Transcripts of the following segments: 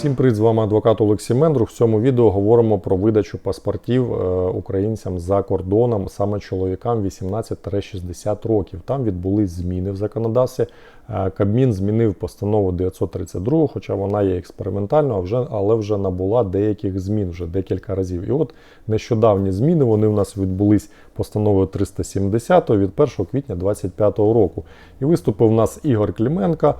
Всім привіт, з вами адвокат Олексій Мендрух. В цьому відео говоримо про видачу паспортів е, українцям за кордоном, саме чоловікам 18-60 років. Там відбулись зміни в законодавстві. Е, Кабмін змінив постанову 932, хоча вона є експериментальною, але вже набула деяких змін вже декілька разів. І от нещодавні зміни вони у нас відбулись постановою 370 від 1 квітня 2025 року. І виступив у нас Ігор Кліменко е,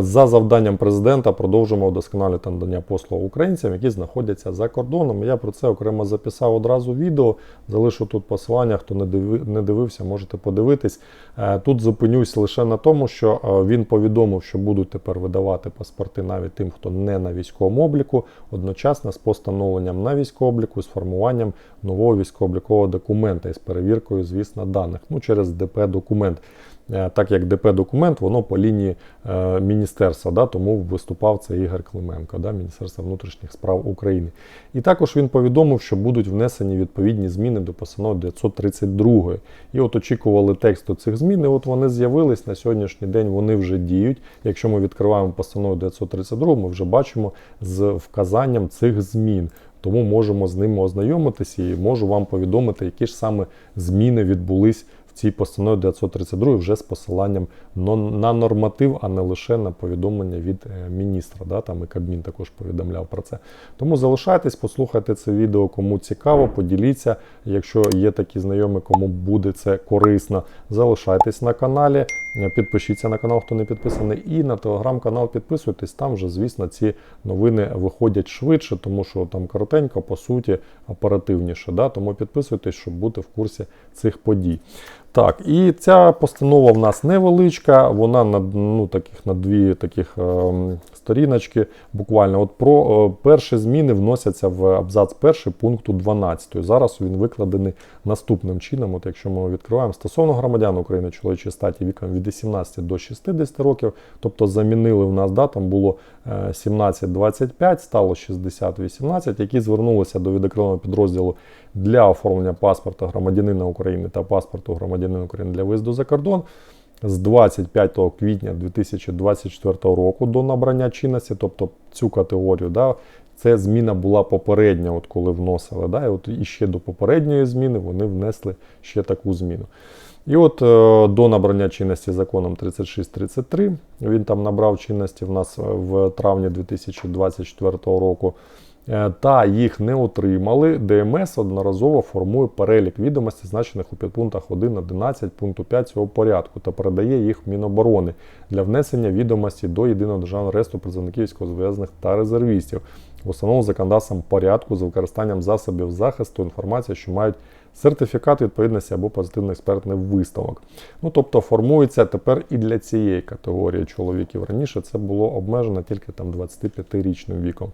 за завданням президента. Продовжимо вдосконалювати надання послуг українцям, які знаходяться за кордоном. Я про це окремо записав одразу відео. Залишу тут посилання. Хто не дивився, можете подивитись. Е, Тут зупинюсь лише на тому, що він повідомив, що будуть тепер видавати паспорти навіть тим, хто не на військовому обліку, одночасно з постановленням на військовому обліку, з формуванням нового військово-облікового документа і з перевіркою, звісно, даних. Ну, через ДП-документ. Е, Так як ДП-документ, воно по лінії е, міністерства, да, тому виступав це Ігор Клименко, да, Міністерства внутрішніх справ України. І також він повідомив, що будуть внесені відповідні зміни до постанови 932. І от очікували тексту цих змін, і от вони з'явились на сьогоднішній день, вони вже діють. Якщо ми відкриваємо постанову 932, ми вже бачимо з вказанням цих змін. Тому можемо з ними ознайомитися і можу вам повідомити, які ж саме зміни відбулись цій постанові 932 вже з посиланням на норматив, а не лише на повідомлення від е, міністра. Да? Там і Кабмін також повідомляв про це. Тому залишайтесь, послухайте це відео, кому цікаво, поділіться. Якщо є такі знайомі, кому буде це корисно, залишайтесь на каналі. е, Підпишіться на канал, хто не підписаний, і на телеграм-канал підписуйтесь. Там вже, звісно, ці новини виходять швидше, тому що там коротенько, по суті, оперативніше. Да? Тому підписуйтесь, щоб бути в курсі цих подій. Так, і ця постанова в нас невеличка, вона на, ну, таких, на дві таких ем, сторіночки. Буквально от про е, перші зміни вносяться в абзац перший пункту 12. Зараз він викладений наступним чином. От якщо ми відкриваємо стосовно громадян України чоловічої статі віком від 18 до 60 років, тобто замінили в нас, да, там було е, 17-25, стало 60-18, які звернулися до відокремленого підрозділу для оформлення паспорта громадянина України та паспорту громадянина України для виїзду за кордон з 25 квітня 2024 року до набрання чинності, тобто цю категорію, да, це зміна була попередня, от коли вносили. Да, і от і ще до попередньої зміни вони внесли ще таку зміну. І от е, до набрання чинності законом 3633, він там набрав чинності в нас е, в травні 2024 року. Е, Та їх не отримали, ДМС одноразово формує перелік відомостей, значених у підпунктах 1.11 пункту 5 цього порядку, та передає їх Міноборони для внесення відомості до єдиного державного реєстру призовників військовозв'язаних та резервістів, в установленому законодавством порядку з використанням засобів захисту інформації, що мають сертифікат відповідності або позитивний експертний висновок. Ну тобто формується тепер і для цієї категорії чоловіків. Раніше це було обмежено тільки там 25-річним віком.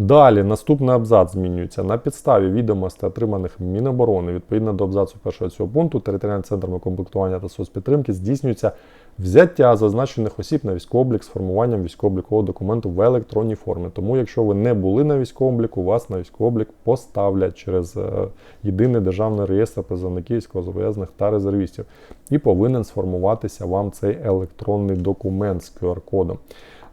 Далі наступний абзац змінюється на підставі відомостей, отриманих Міноборони відповідно до абзацу першого цього пункту територіальним центрами комплектування та соцпідтримки здійснюється взяття зазначених осіб на військовий облік з формуванням військово-облікового документу в електронній формі. Тому, якщо ви не були на військовому обліку, вас на військовий облік поставлять через е, єдиний державний реєстр призовників військовозобов'язаних та резервістів. І повинен сформуватися вам цей електронний документ з QR-кодом.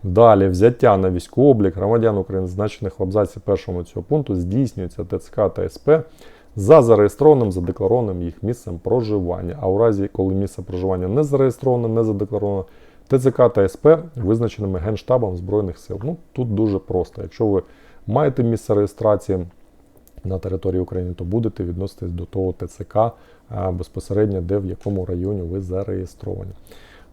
Далі взяття на військовий облік громадян України, зазначених в абзаці першому цього пункту, здійснюється ТЦК та СП за зареєстрованим, задекларованим їх місцем проживання. А у разі, коли місце проживання не зареєстроване, не задекларовано, ТЦК та СП визначеними Генштабом Збройних сил. Ну тут дуже просто. Якщо ви маєте місце реєстрації на території України, то будете відноситись до того ТЦК безпосередньо, де в якому районі ви зареєстровані.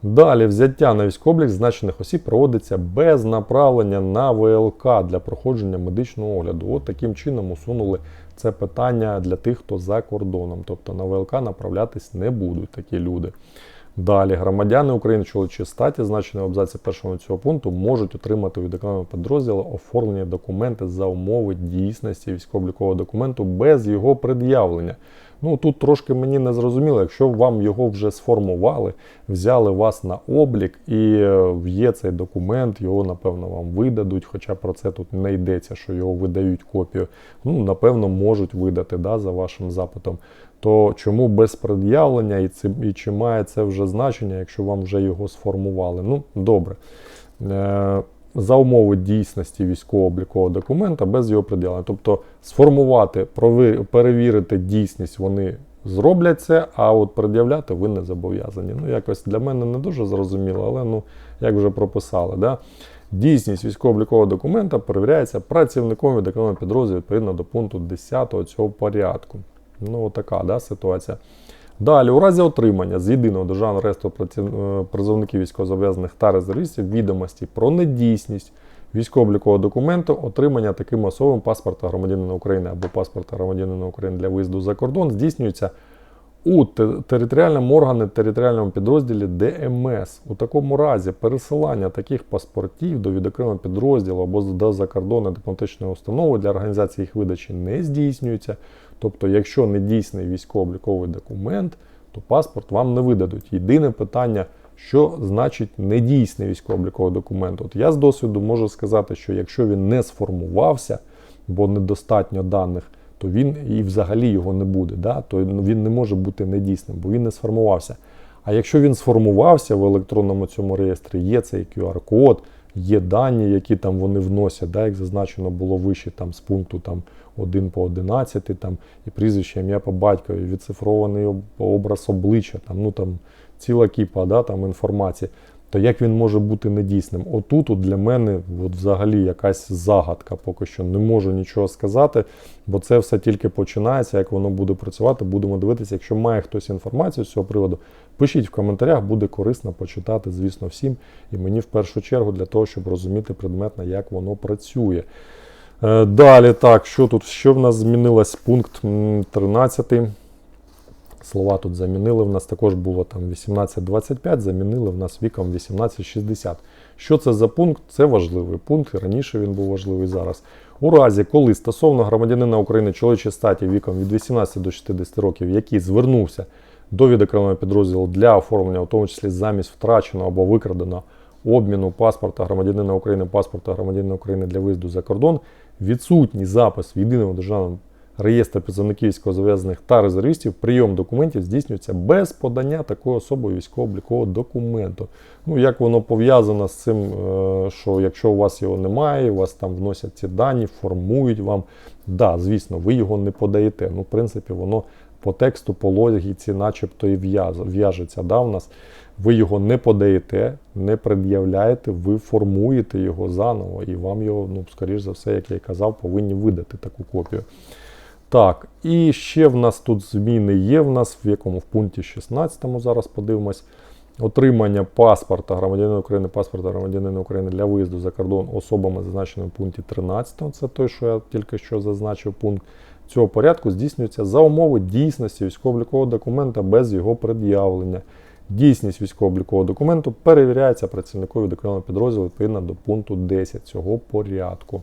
Далі взяття на військовий значених осіб проводиться без направлення на ВЛК для проходження медичного огляду. От таким чином усунули це питання для тих, хто за кордоном. Тобто на ВЛК направлятись не будуть такі люди. Далі громадяни України чоловічої статі, значені в абзаці першого цього пункту, можуть отримати від окремого підрозділу оформлені документи за умови дійсності військово-облікового документу без його пред'явлення. Ну тут трошки мені не зрозуміло, якщо вам його вже сформували, взяли вас на облік і е, є цей документ, його напевно вам видадуть, хоча про це тут не йдеться, що його видають копію. Ну, напевно, можуть видати да, за вашим запитом. То чому без пред'явлення і, це, і чи має це вже значення, якщо вам вже його сформували? Ну, добре. Е, за умови дійсності військово-облікового документа без його пред'явлення. Тобто сформувати, перевірити дійсність вони зроблять це, а от пред'являти ви не зобов'язані. Ну, якось для мене не дуже зрозуміло, але ну, як вже прописали. Да? Дійсність військово-облікового документа перевіряється працівником відокремленого підрозділу відповідно до пункту 10 цього порядку. Ну, така да, ситуація. Далі, у разі отримання з єдиного державного реєстру е, призовників військовозобов'язаних та резервістів відомості про недійсність військово-облікового документу, отримання таким особам паспорта громадянина України або паспорта громадянина України для виїзду за кордон здійснюється у те- територіальному органі територіальному підрозділі ДМС. У такому разі пересилання таких паспортів до відокремленого підрозділу або до закордонної дипломатичної установи для організації їх видачі не здійснюється. Тобто, якщо не дійсний військово-обліковий документ, то паспорт вам не видадуть. Єдине питання, що значить недійсний військово-обліковий документ. От я з досвіду можу сказати, що якщо він не сформувався, бо недостатньо даних, то він і взагалі його не буде. Да? То він не може бути недійсним, бо він не сформувався. А якщо він сформувався в електронному цьому реєстрі, є цей QR-код, є дані, які там вони вносять, да, як зазначено було вище там, з пункту там, 1 по 11, там, і прізвище, ім'я по батькові, відцифрований образ обличчя, там, ну, там, ціла кіпа да, там, інформації, то як він може бути недійсним? Отут от для мене от взагалі якась загадка, поки що не можу нічого сказати, бо це все тільки починається, як воно буде працювати, будемо дивитися. Якщо має хтось інформацію з цього приводу, пишіть в коментарях, буде корисно почитати, звісно, всім. І мені в першу чергу для того, щоб розуміти предметно, як воно працює. Е, Далі, так, що тут? Що в нас змінилось? Пункт 13. Слова тут замінили. В нас також було там 18.25, замінили в нас віком 18.60. Що це за пункт? Це важливий пункт. Раніше він був важливий зараз. У разі, коли стосовно громадянина України чоловічої статі віком від 18 до 60 років, який звернувся до відокремленого підрозділу для оформлення, у тому числі замість втраченого або викраденого обміну паспорта громадянина України, паспорта громадянина України для виїзду за кордон, відсутній запис в єдиному державному реєстрі призовників військовозав'язаних та резервістів, прийом документів здійснюється без подання такою особою військово-облікового документу. Ну, як воно пов'язано з цим, е, що якщо у вас його немає, у вас там вносять ці дані, формують вам. Да, звісно, ви його не подаєте. Ну, в принципі, воно по тексту, по логіці, начебто і в'яжеться. Да, в нас. Ви його не подаєте, не пред'являєте, ви формуєте його заново, і вам його, ну, скоріш за все, як я й казав, повинні видати таку копію. Так, і ще в нас тут зміни є. В нас в якому в пункті 16 зараз подивимось. Отримання паспорта громадянина України, паспорта громадянина України для виїзду за кордон особами, зазначеними в пункті 13. Це той, що я тільки що зазначив пункт цього порядку, здійснюється за умови дійсності військово-облікового документа без його пред'явлення. Дійсність військово-облікового документу перевіряється працівникові докремленого підрозділу відповідно до пункту 10 цього порядку.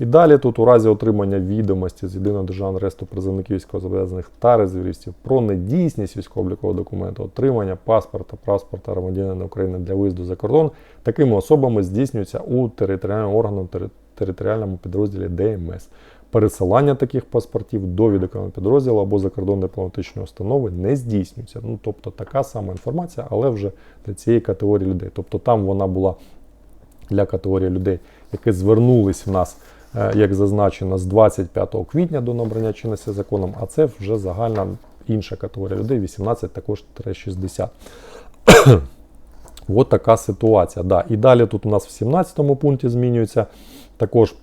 І далі тут у разі отримання відомості з єдиного державного реєстру призовників військовозобов'язаних та резервістів про недійсність військово-облікового документу, отримання паспорта, паспорта громадянина України для виїзду за кордон, такими особами здійснюється у територіальному органу територіальному підрозділі ДМС. Пересилання таких паспортів до відокремленого підрозділу або закордонної дипломатичної установи не здійснюється. Ну, тобто така сама інформація, але вже для цієї категорії людей. Тобто там вона була для категорії людей, які звернулись в нас, як зазначено, з 25 квітня до набрання чинності законом, а це вже загальна інша категорія людей, 18 також 60. От така ситуація. Да. І далі тут у нас в 17 пункті змінюється також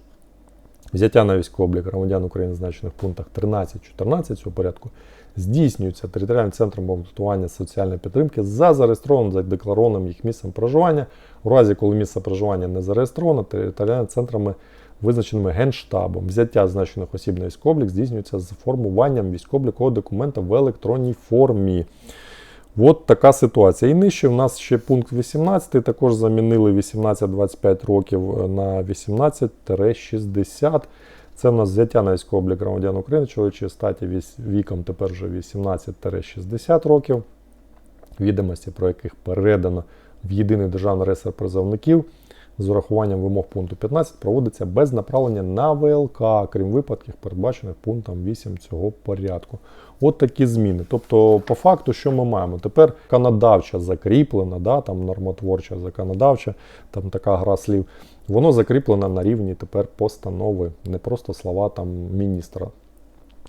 взяття на військовий облік громадян України, зазначених в пунктах 13-14 цього порядку, здійснюється територіальним центром обґрунтування соціальної підтримки за зареєстрованим за декларованим їх місцем проживання. У разі, коли місце проживання не зареєстровано, територіальними центрами, визначеними Генштабом, взяття значених осіб на військовий облік здійснюється з формуванням військово-облікового документа в електронній формі. От така ситуація. І нижче в нас ще пункт 18, також замінили 18-25 років е, на 18-60. Це в нас взяття на військовий облік громадян України, чоловічої статі віком тепер вже 18-60 років, відомості про яких передано в єдиний державний реєстр призовників з урахуванням вимог пункту 15 проводиться без направлення на ВЛК, крім випадків, передбачених пунктом 8 цього порядку. От такі зміни. Тобто, по факту, що ми маємо? Тепер законодавча закріплена, да, там нормотворча законодавча, там така гра слів. Воно закріплено на рівні тепер постанови, не просто слова там міністра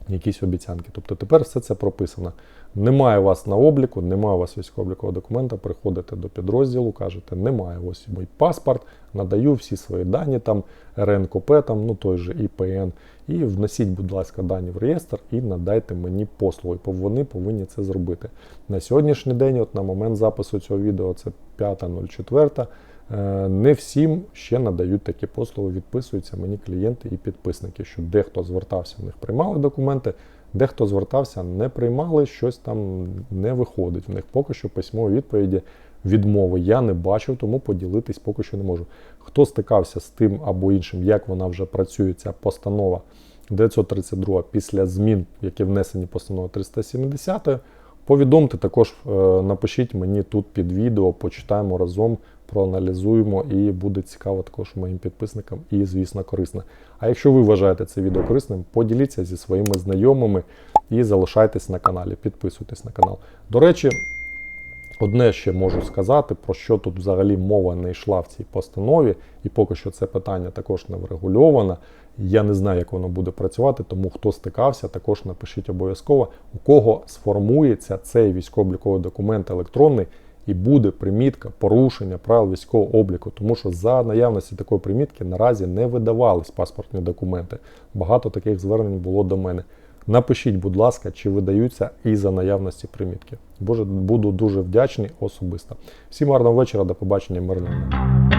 якісь обіцянки. Тобто тепер все це прописано. Немає вас на обліку, немає у вас військово-облікового документа, приходите до підрозділу, кажете, немає ось мій паспорт, надаю всі свої дані, там РНКП, там, ну той же ІПН, і вносіть, будь ласка, дані в реєстр і надайте мені послугу. І Вони повинні це зробити. На сьогоднішній день, от на момент запису цього відео, це 5.04. Е, Не всім ще надають такі послуги, відписуються мені клієнти і підписники, що дехто звертався, в них приймали документи, дехто звертався, не приймали, щось там не виходить. В них поки що письмові відповіді відмови я не бачив, тому поділитись поки що не можу. Хто стикався з тим або іншим, як вона вже працює, ця постанова 932 після змін, які внесені постановою 370, повідомте також, е, напишіть мені тут під відео, почитаємо разом, проаналізуємо і буде цікаво також моїм підписникам і, звісно, корисно. А якщо ви вважаєте це відео корисним, поділіться зі своїми знайомими і залишайтесь на каналі, підписуйтесь на канал. До речі, Одне ще можу сказати, про що тут взагалі мова не йшла в цій постанові, і поки що це питання також не врегульовано. Я не знаю, як воно буде працювати, тому хто стикався, також напишіть обов'язково, у кого сформується цей військово-обліковий документ електронний і буде примітка порушення правил військового обліку, тому що за наявності такої примітки наразі не видавались паспортні документи. Багато таких звернень було до мене. Напишіть, будь ласка, чи видаються і за наявності примітки. Боже, буду дуже вдячний особисто. Всім гарного вечора, до побачення, мирного.